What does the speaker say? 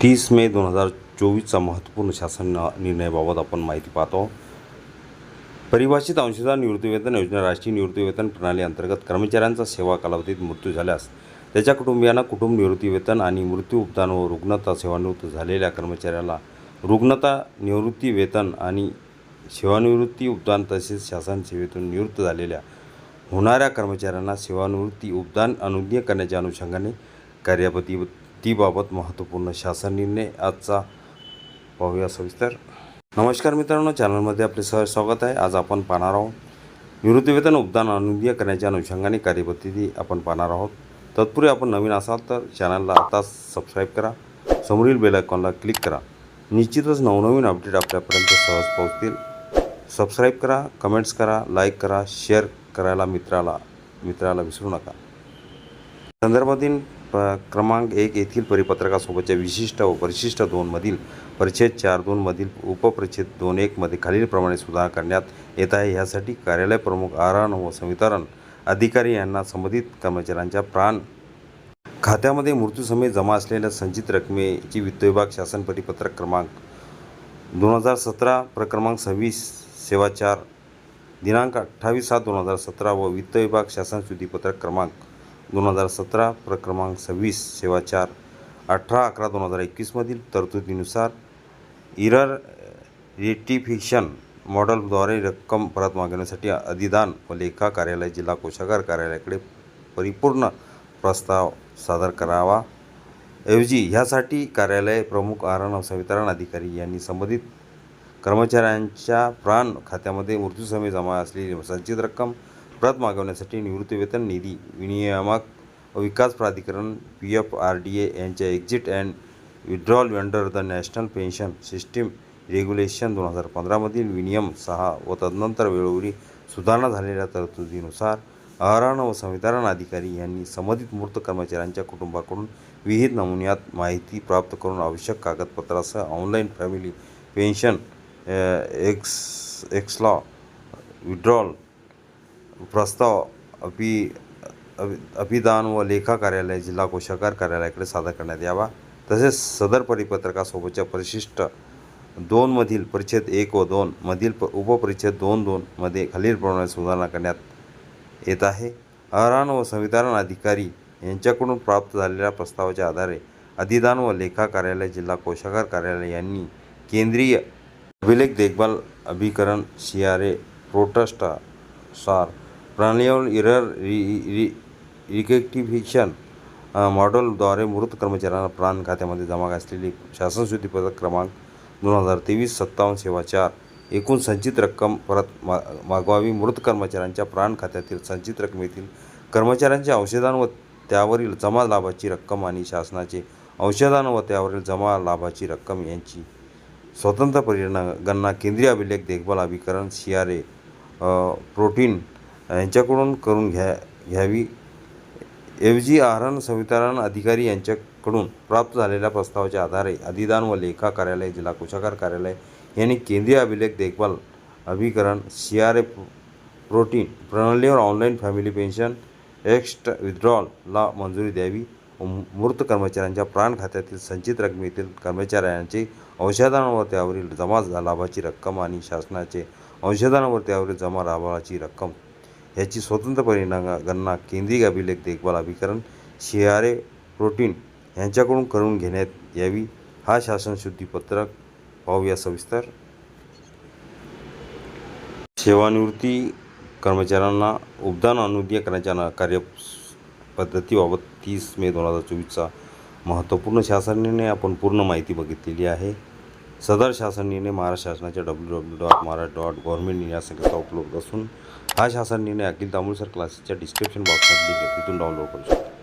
तीस मे दोन हजार चोवीसचा महत्त्वपूर्ण शासन निर्णयाबाबत आपण माहिती पाहतो. परिभाषित अंशदार निवृत्तीवेतन योजना राष्ट्रीय निवृत्तीवेतन प्रणाली अंतर्गत कर्मचाऱ्यांचा सेवा कालावधीत मृत्यू झाल्यास त्याच्या कुटुंबियांना कुटुंब निवृत्तीवेतन आणि मृत्यू उपदान व रुग्णता सेवानिवृत्त झालेल्या कर्मचाऱ्याला रुग्णता निवृत्ती वेतन आणि सेवानिवृत्ती उपदान तसेच शासन सेवेतून निवृत्त झालेल्या होणाऱ्या कर्मचाऱ्यांना सेवानिवृत्ती उपदान अनुज्ञ करण्याच्या अनुषंगाने कार्यपती कार्यपद्धतीबाबत महत्त्वपूर्ण शासन निर्णय आजचा पाहूया सविस्तर. नमस्कार मित्रांनो चॅनलमध्ये आपले सहज स्वागत आहे. आज आपण पाहणार आहोत निवृत्तीवेतन उपदान अनुदीय करण्याच्या अनुषंगाने कार्यपद्धती आपण पाहणार आहोत. तत्पूर्वी आपण नवीन असाल तर चॅनलला आता सबस्क्राईब करा. समोरील बेल आयकॉनला क्लिक करा. निश्चितच नवनवीन अपडेट आपल्यापर्यंत सहज पोहोचतील. सबस्क्राईब करा कमेंट्स करा लाईक करा शेअर करायला मित्राला मित्राला विसरू नका. संदर्भातील प क्रमांक एक येथील परिपत्रकासोबतच्या विशिष्ट व परिशिष्ट दोनमधील परिच्छेद चार दोनमधील उपपरिच्छेद दोन एकमध्ये खालीलप्रमाणे सुधारणा करण्यात येत आहे. यासाठी कार्यालय प्रमुख आरण व संवितरण अधिकारी यांना संबंधित कर्मचाऱ्यांच्या प्राण खात्यामध्ये मृत्यूसमय जमा असलेल्या संचित रकमेची वित्त विभाग शासन परिपत्रक क्रमांक दोन हजार सतरा प्रक्रमांक सव्वीस सेवा चार दिनांक अठ्ठावीस सात दोन हजार सतरा व वित्त विभाग शासन शुद्धीपत्रक क्रमांक दोन हजार सतरा प्रक्रमांक सव्वीस सेवा चार अठरा अकरा दोन हजार एकवीसमधील तरतुदीनुसार इरर रेटिफिकेशन मॉडेलद्वारे रक्कम परत मागवण्यासाठी अधिदान व लेखा कार्यालय जिल्हा कोषागार कार्यालयाकडे परिपूर्ण प्रस्ताव सादर करावा. ऐवजी ह्यासाठी कार्यालय प्रमुख आरण संवितरण अधिकारी यांनी संबंधित कर्मचाऱ्यांच्या प्राण खात्यामध्ये मृत्यूसमयी जमा असलेली संचित रक्कम परत मागवण्यासाठी निवृत्तीवेतन निधी विनियामक व विकास प्राधिकरण P F R D A यांच्या exit and withdrawal under the national pension system regulation दोन हजार पंधरामधील विनियम सहा व तदनंतर वेळोवेळी सुधारणा झालेल्या तरतुदीनुसार आरण व संविधान अधिकारी यांनी संबंधित मूर्त कर्मचाऱ्यांच्या कुटुंबाकडून विहित नमुन्यात माहिती प्राप्त करून आवश्यक कागदपत्रासह ऑनलाईन फॅमिली पेन्शन एक्स एक्सलॉ विड्रॉल प्रस्ताव अपि अभि अभिदान व लेखा कार्यालय जिल्हा कोषागार कार्यालयाकडे सादर करण्यात यावा. तसेच सदर परिपत्रकासोबतच्या परिशिष्ट दोनमधील परिच्छेद एक व दोन मधील प उपपरिच्छेद दोन दोनमध्ये खालीलप्रमाणे सुधारणा करण्यात येत आहे. अहरान व संविधान अधिकारी यांच्याकडून प्राप्त झालेल्या प्रस्तावाच्या आधारे अधिदान व लेखा कार्यालय जिल्हा कोषागार कार्यालय यांनी केंद्रीय अभिलेख देखभाल अभिकरण सी आर ए प्रणालीवर इरर रि रि रिकेक्टिफिकेशन मॉडेलद्वारे मृत कर्मचाऱ्यांना प्राण खात्यामध्ये जमा असलेली शासन शुद्धीपत्रक क्रमांक दोन हजार तेवीस सत्तावन्न सेवा चार एकूण संचित रक्कम परत मा मागवावी. मृत कर्मचाऱ्यांच्या प्राण खात्यातील संचित रकमेतील कर्मचाऱ्यांचे अंशदान व त्यावरील जमा लाभाची रक्कम आणि शासनाचे अंशदान व त्यावरील जमा लाभाची रक्कम यांची स्वतंत्र परिगणना गणना केंद्रीय अभिलेख देखभाल अभिकरण सी आर ए प्रोटीन यांच्याकडून करून घ्या घ्यावी. ऐवजी आहरण संवितरण अधिकारी यांच्याकडून प्राप्त झालेल्या प्रस्तावाच्या आधारे अधिदान व लेखा कार्यालय जिल्हा कोषागार कार्यालय यांनी केंद्रीय अभिलेख देखभाल अभिकरण सी आर ए प्रोटीन प्रणालीवर ऑनलाईन फॅमिली पेन्शन एक्स्ट विथड्रॉलला मंजुरी द्यावी. मृत कर्मचाऱ्यांच्या प्राण खात्यातील संचित रकमेतील कर्मचाऱ्यांचे औषधांवर त्यावरील जमा लाभाची रक्कम आणि शासनाचे औषधांवर त्यावरील जमा लाभाची रक्कम ह्याची स्वतंत्र परिणाम गणना केंद्रीय अभिलेख देखभाल अभिकरण सी आर ए प्रोटीन यांच्याकडून करून घेण्यात यावी हा शासन शुद्धीपत्रक पाहूया सविस्तर. सेवानिवृत्ती कर्मचाऱ्यांना उपदान अनुज्ञेय करण्याच्या कार्यपद्धतीबाबत तीस मे दोन हजार चोवीसचा महत्त्वपूर्ण शासन निर्णय आपण पूर्ण माहिती बघितलेली आहे. सदर शासन निर्णय महाराष्ट्र शासनाच्या W W dot Maharashtra dot government या संकेतला उपलब्ध असून हा शासन निर्णय अखिल तांबुळसर क्लासेसच्या डिस्क्रिप्शन बॉक्समध्ये तिथून डाउनलोड करू शकता.